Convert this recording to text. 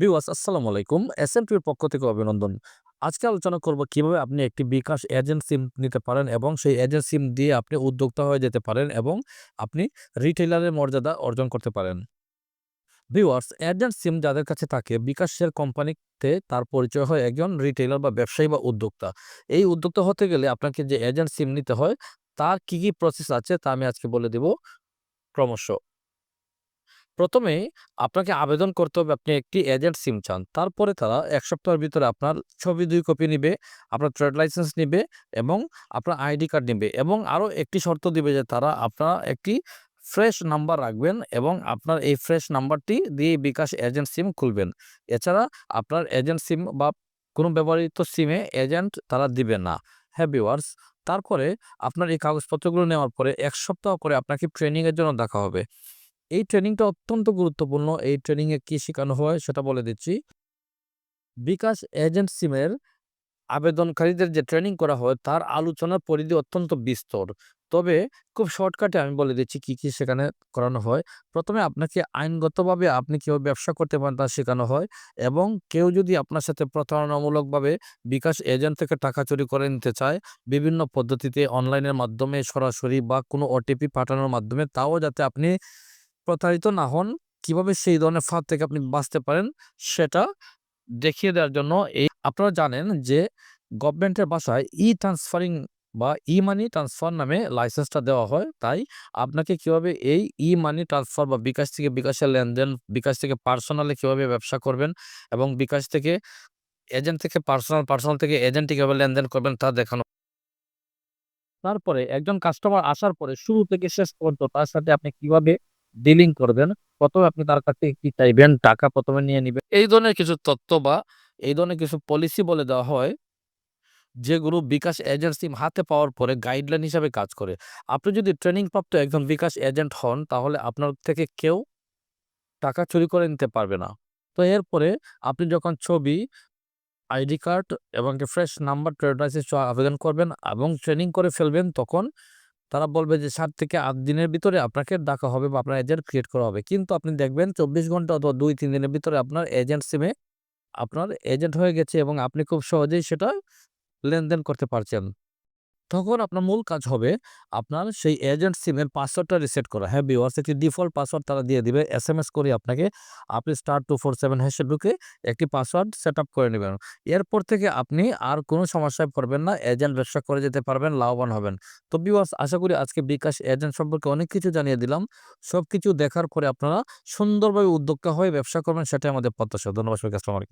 Viewers, আসসালামু আলাইকুম। S M এসএমটির পক্ষ থেকে অভিনন্দন। আজকে আলোচনা করব কীভাবে আপনি একটি বিকাশ এজেন্ট সিম নিতে পারেন এবং সেই এজেন্ট সিম দিয়ে আপনি উদ্যোক্তা হয়ে যেতে পারেন এবং আপনি রিটেইলারের মর্যাদা অর্জন করতে পারেন। ভিউয়ার্স, এজেন্ট সিম যাদের কাছে থাকে বিকাশের কোম্পানিতে তার পরিচয় হয় একজন রিটেইলার বা ব্যবসায়ী বা উদ্যোক্তা। এই উদ্যোক্তা হতে গেলে আপনাকে যে এজেন্ট সিম নিতে হয়, তার কি কি প্রসেস আছে তা আমি আজকে বলে দেব ক্রমশ। প্রথমে আপনাকে আবেদন করতে হবে আপনি একটি এজেন্ট সিম চান। তারপরে তারা এক সপ্তাহের ভিতরে আপনার ছবি, দুই কপি নিবে, আপনার ট্রেড লাইসেন্স নিবে এবং আপনার আইডি কার্ড নিবে এবং আরও একটি শর্ত দিবে যে তারা আপনার একটি ফ্রেশ নাম্বার রাখবেন এবং আপনার এই ফ্রেশ নাম্বারটি দিয়ে বিকাশ এজেন্ট সিম খুলবেন। এছাড়া আপনার এজেন্ট সিম বা কোনো ব্যবহৃত সিমে এজেন্ট তারা দিবে না। হ্যাঁ ভিউয়ার্স, তারপরে আপনার এই কাগজপত্রগুলো নেওয়ার পরে এক সপ্তাহ করে আপনাকে ট্রেনিংয়ের জন্য দেখা হবে। এই ট্রেনিংটা অত্যন্ত গুরুত্বপূর্ণ। এই ট্রেনিংয়ে কি শেখানো হয় সেটা বলে দিচ্ছি। বিকাশ এজেন্ট সিমের আবেদনকারীদের যে ট্রেনিং করা হয়, তার আলোচনার পরিধি অত্যন্ত বিস্তর। তবে খুব শর্টকাটে আমি বলে দিচ্ছি কি কি সেখানে করানো হয়। প্রথমে আপনাকে আইনগতভাবে আপনি কীভাবে ব্যবসা করতে পারেন তা শেখানো হয় এবং কেউ যদি আপনার সাথে প্রতারণামূলকভাবে বিকাশ এজেন্ট থেকে টাকা চুরি করে নিতে চায়, বিভিন্ন পদ্ধতিতে অনলাইনের মাধ্যমে সরাসরি বা কোনো ওটিপি পাঠানোর মাধ্যমে, তাও যাতে আপনি প্রতারিত না হন, কীভাবে সেই ধরনের ফাঁদ থেকে আপনি বাঁচতে পারেন সেটা দেখিয়ে দেওয়ার জন্য এই আপনারা জানেন যে গভর্নমেন্টের বাসায় ই ট্রান্সফারিং বা ই মানি ট্রান্সফার নামে লাইসেন্সটা দেওয়া হয়। তাই আপনাকে কীভাবে এই ই মানি ট্রান্সফার বা বিকাশ থেকে বিকাশের লেনদেন, বিকাশ থেকে পার্সোনালে কীভাবে ব্যবসা করবেন এবং বিকাশ থেকে এজেন্ট থেকে পার্সোনাল পার্সোনাল থেকে এজেন্ট কীভাবে লেনদেন করবেন তা দেখানো তারপরে একজন কাস্টমার আসার পরে শুরু থেকে শেষ পর্যন্ত তার সাথে আপনি কীভাবে ডিলিং করবেন, প্রথমে আপনি তার কাছ কি চাইবেন, টাকা প্রথমে নিয়ে নিবেন। এই ধরনের কিছু তথ্য বা এই ধরনের কিছু পলিসি বলে দেওয়া হয় যেগুলো বিকাশ এজেন্ট সিম হাতে পাওয়ার পরে গাইডলাইন হিসাবে কাজ করে। আপনি যদি ট্রেনিং প্রাপ্ত একজন বিকাশ এজেন্ট হন, তাহলে আপনার থেকে কেউ টাকা চুরি করে নিতে পারবে না। তো এরপরে আপনি যখন ছবি, আইডি কার্ড এবং ফ্রেশ নাম্বার ট্রেড লাইসেন্স আবেদন করবেন এবং ট্রেনিং করে ফেলবেন, তখন তারা বলবে যে, সাত থেকে আট দিনের ভিতরে আপনাকে ডাকা হবে বা আপনার এজেন্ট ক্রিয়েট করা হবে। কিন্তু আপনি দেখবেন চব্বিশ ঘণ্টা অথবা দুই, তিন দিনের ভিতরে আপনার এজেন্ট সিমে আপনার এজেন্ট হয়ে গেছে এবং আপনি খুব সহজেই সেটা লেনদেন করতে পারছেন। তখন আপনার মূল কাজ হবে আপনার সেই এজেন্ট সিমের পাসওয়ার্ডটা রিসেট করা। হ্যাঁ বিওয়ার্স একটি ডিফল্ট পাসওয়ার্ড তারা দিয়ে দিবে এস এম এস করে আপনাকে আপনি স্টার টু ফোর সেভেন হ্যাশে ঢুকে একটি পাসওয়ার্ড সেট আপ করে নেবেন। এরপর থেকে আপনি আর কোনো সমস্যায় পড়বেন না এজেন্ট ব্যবসা করে যেতে পারবেন, লাভবান হবেন। তো বিওয়ার্স আশা করি আজকে বিকাশ এজেন্ট সম্পর্কে অনেক কিছু জানিয়ে দিলাম। সব কিছু দেখার পরে আপনারা সুন্দরভাবে উদ্যোক্তা হয়ে ব্যবসা করবেন, সেটাই আমাদের প্রত্যাশা। ধন্যবাদ সবাই কাস্টমার